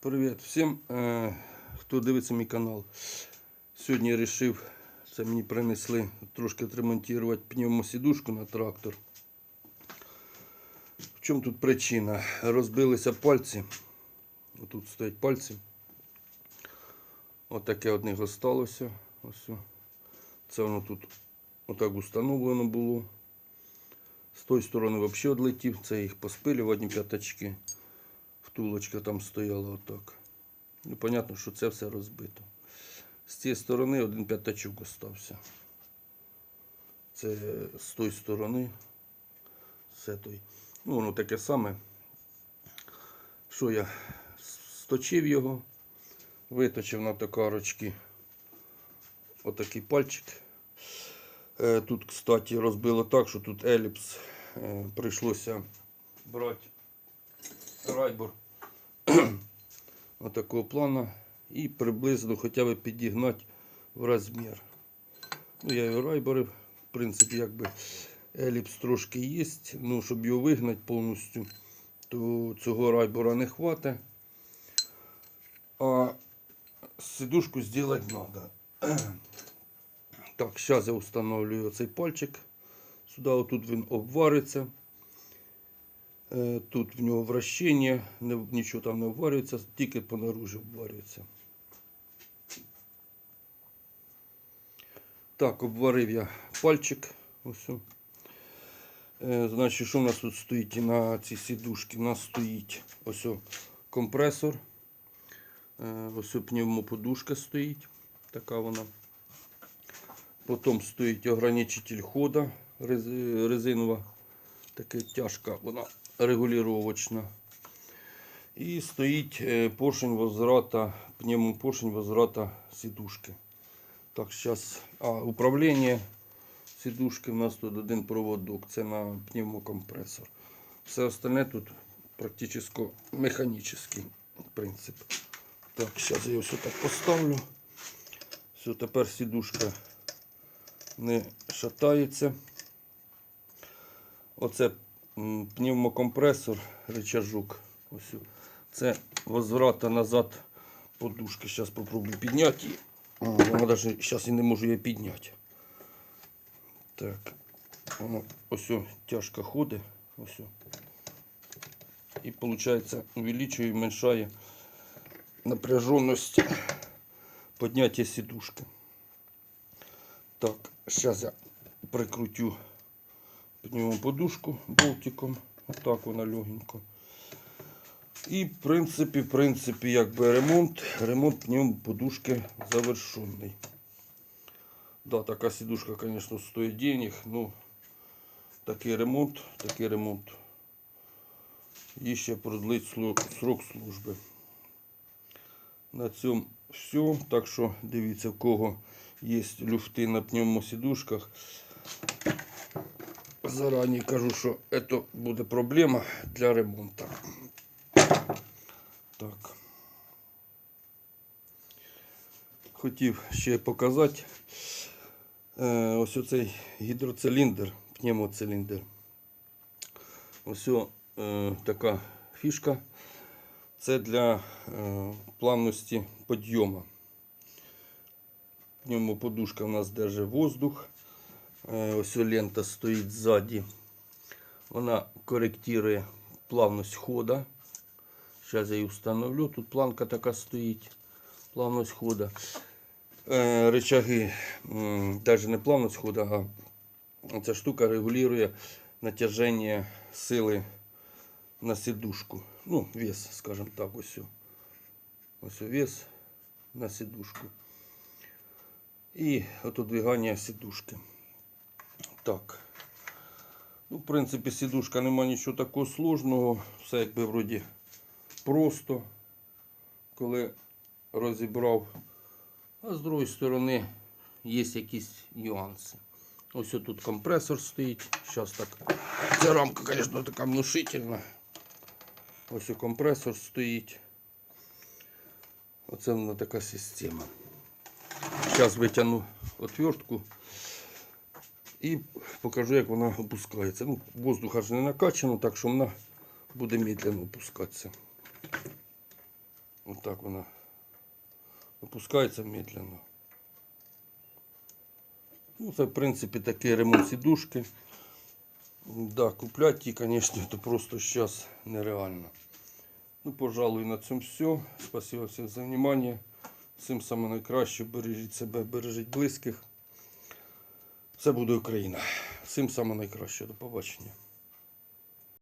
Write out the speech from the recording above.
Привіт всім, е, хто дивиться мій канал. Сьогодні я вирішив, це мені принесли трошки відремонтувати пневмосідушку на трактор. В чому тут причина? Розбилися пальці. Тут стоять пальці. Отаке од них осталося. Ось. Це воно тут отак установлено було. З тої сторони взагалі відлетів. Це їх поспилював одні п'ятачки. Втулочка там стояла отак. Ну, понятно, що це все розбито. З цієї сторони один п'ятачок остався. Це з тої сторони. З той. Ну, воно таке саме. Що я сточив його, виточив на токарочки отакий пальчик. Е, Тут, кстати, розбило так, що тут еліпс е, прийшлося брати райбор отакого плана і приблизно хоча б підігнати в розмір. Ну, я його райборив, в принципі, якби еліпс трошки є, ну, щоб його вигнати повністю, то цього райбора не хватить. А сидушку зробити треба. Так, зараз я встановлюю цей пальчик. Сюди отут він обвариться. Е, Тут в нього вращення, нічого там не обварюється, тільки по наружі обварюється. Так, обварив я пальчик. Ось. Е, Значить, що в нас тут стоїть на цій сідушці? У нас стоїть ось компресор. Е, Ось пневмоподушка стоїть. Така вона. Потім стоїть ограничитель хода резинова. Така тяжка, вона регулювачна. І стоїть е, поршень возврата, пневмопоршень возврата сідушки. Так, зараз. А, управління сідушки в нас тут один проводок, це на пневмокомпресор. Все остальне тут практично механічний принцип. Так, зараз я все так поставлю. Все, тепер сідушка не шатається. Оце пневмокомпресор, рычажок. Ось. Це возврата назад подушки. Зараз спробую підняти навіть зараз і не можу її підняти. Так. Воно ось тяжко ходить. Ось. І виходить, увеличує і зменшує напряженість підняття сідушки. Так, зараз я прикрутю пневмоподушку болтиком. Отак вона легенько. І в принципі, в принципі, якби ремонт, ремонт пневмоподушки завершений. Да, така сідушка, звісно, стоїть денег, ну такий ремонт, такий ремонт. І ще продлить срок служби. На цьому все. Так що дивіться, в кого є люфти на пневмосідушках. Зарані кажу, що це буде проблема для ремонту. Так. Хотів ще показати. Ось оцей гідроциліндр, пневмоциліндр. Ось е, така фішка. Це для е, плавності підйому. Пневмоподушка у нас держить воздух. Е, Ось лента стоїть ззаді. Вона коректує плавність хода. Зараз я її встановлю. Тут планка така стоїть. Плавність хода. Е, рычаги, навіть не плавність хода, а ця штука регулює натяження сили на сідушку. Ну, вес, скажімо так, ось. Ось вес на сідушку. І отодвигання сідушки. Так. Ну, в принципі, сідушка нема нічого такого сложного. Все якби вроді просто, коли розібрав. А з другої сторони є якісь нюанси. Ось тут компресор стоїть. Зараз так. Ця рамка, звісно, така внушительна. Ось компресор стоїть. Оце вона така система. Зараз витягну отвертку і покажу, як вона опускається. Ну, воздух аж не накачано, так що вона буде медленно опускатися. Отак вона опускається медленно. Ну, це, в принципі, такий ремонт сідушки. Да, купляти її, звісно, це просто зараз нереально. Ну, пожалуй, на цьому все. Спасибо всім за внимание. Всім саме найкраще. Бережіть себе, бережіть близьких. Все буде Україна. Всім саме найкраще. До побачення.